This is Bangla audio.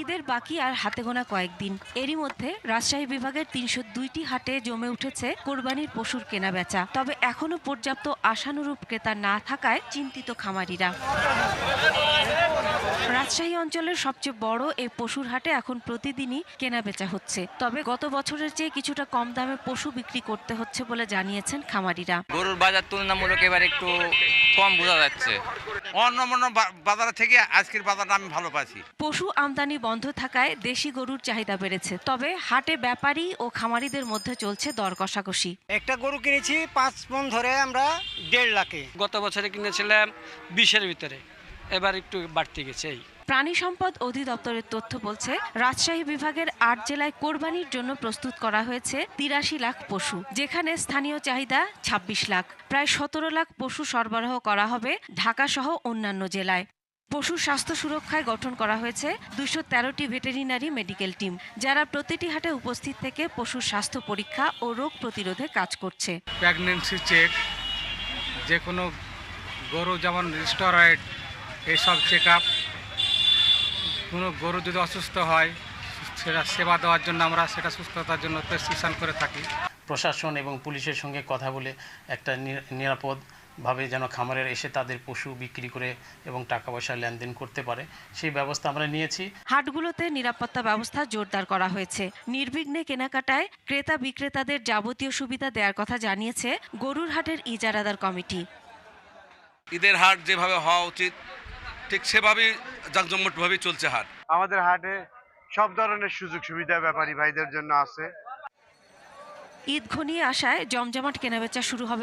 ঈদের বাকি আর হাতে গোনা কয়েকদিন। এরই মধ্যে রাজশাহী বিভাগের তিনশো দুইটি হাটে জমে উঠেছে কোরবানির পশুর কেনা বেচা তবে এখনও পর্যাপ্ত আশানুরূপ ক্রেতা না থাকায় চিন্তিত খামারিরা। রাজশাহী অঞ্চলের সবচেয়ে বড় এই পশুর হাটে এখন প্রতিদিনই কেনা বেচা হচ্ছে। তবে গত বছরের চেয়ে কিছুটা কম দামে পশু বিক্রি করতে হচ্ছে বলে জানিয়েছেন খামারিরা। গরুর বাজার তুলনামূলক এবার একটু কম বোঝা যাচ্ছে। বাজার থেকে আজকের বাজারটা আমি ভালো পাচ্ছি। পশু আমদানি বন্ধ থাকায় দেশি গরুর চাহিদা বেড়েছে। তবে হাটে ব্যাপারী ও খামারিদের মধ্যে চলছে দর কষাকষি। একটা গরু কিনেছি পাঁচ মন ধরে আমরা দেড় লাখে। গত বছরে কিনেছিলাম বিশের ভিতরে। এবার একটু বাড়তে গেছে এই। প্রাণী সম্পদ অধিদপ্তরের তথ্য বলছে রাজশাহী বিভাগের আট জেলায় কোরবানির জন্য প্রস্তুত করা হয়েছে তিরাশি লাখ পশু যেখানে স্থানীয় চাহিদা ২৬ লাখ। প্রায় সতেরো লাখ পশু সরবরাহ করা হবে ঢাকা সহ অন্যান্য জেলায়। পশু স্বাস্থ্য সুরক্ষায় গঠন করা হয়েছে দুশো তেরোটি ভেটেরিনারি মেডিকেল টিম যারা প্রতিটি হাটে উপস্থিত থেকে পশুর স্বাস্থ্য পরীক্ষা ও রোগ প্রতিরোধে কাজ করছে। প্রেগনেন্সি চেক যে কোনো গরু যেমন স্টেরয়েড এইসব চেক আপ কোনো গরু যদি অসুস্থ হয় সেটা সেবা দেওয়ার জন্য আমরা সেটা সুস্থতার জন্য প্রেসক্রিপশন করে থাকি। প্রশাসন এবং পুলিশের সঙ্গে কথা বলে একটা নি- নিরাপদভাবে যেন খামারের এসে তাদের পশু বিক্রি করে এবং টাকা পয়সা লেনদেন করতে পারে সেই ব্যবস্থা আমরা নিয়েছি। হাটগুলোতে নিরাপত্তা ব্যবস্থা জোরদার করা হয়েছে। নির্বিঘ্নে কেনাকাটায় ক্রেতা বিক্রেতাদের যাবতীয় সুবিধা দেওয়ার কথা জানিয়েছে গরুর হাটের ইজারাদার কমিটি। ঈদের হাট যেভাবে হওয়া উচিত ঠিক সেভাবেই জাঁকজমটভাবেই চলছে হাট। আমাদের হাটে সব ধরনের সুযোগ সুবিধা ব্যাপারী ভাইদের জন্য আছে। ঈদ ঘনিয়ে আসায় জমজমাট কেনাবেচা শুরু হবে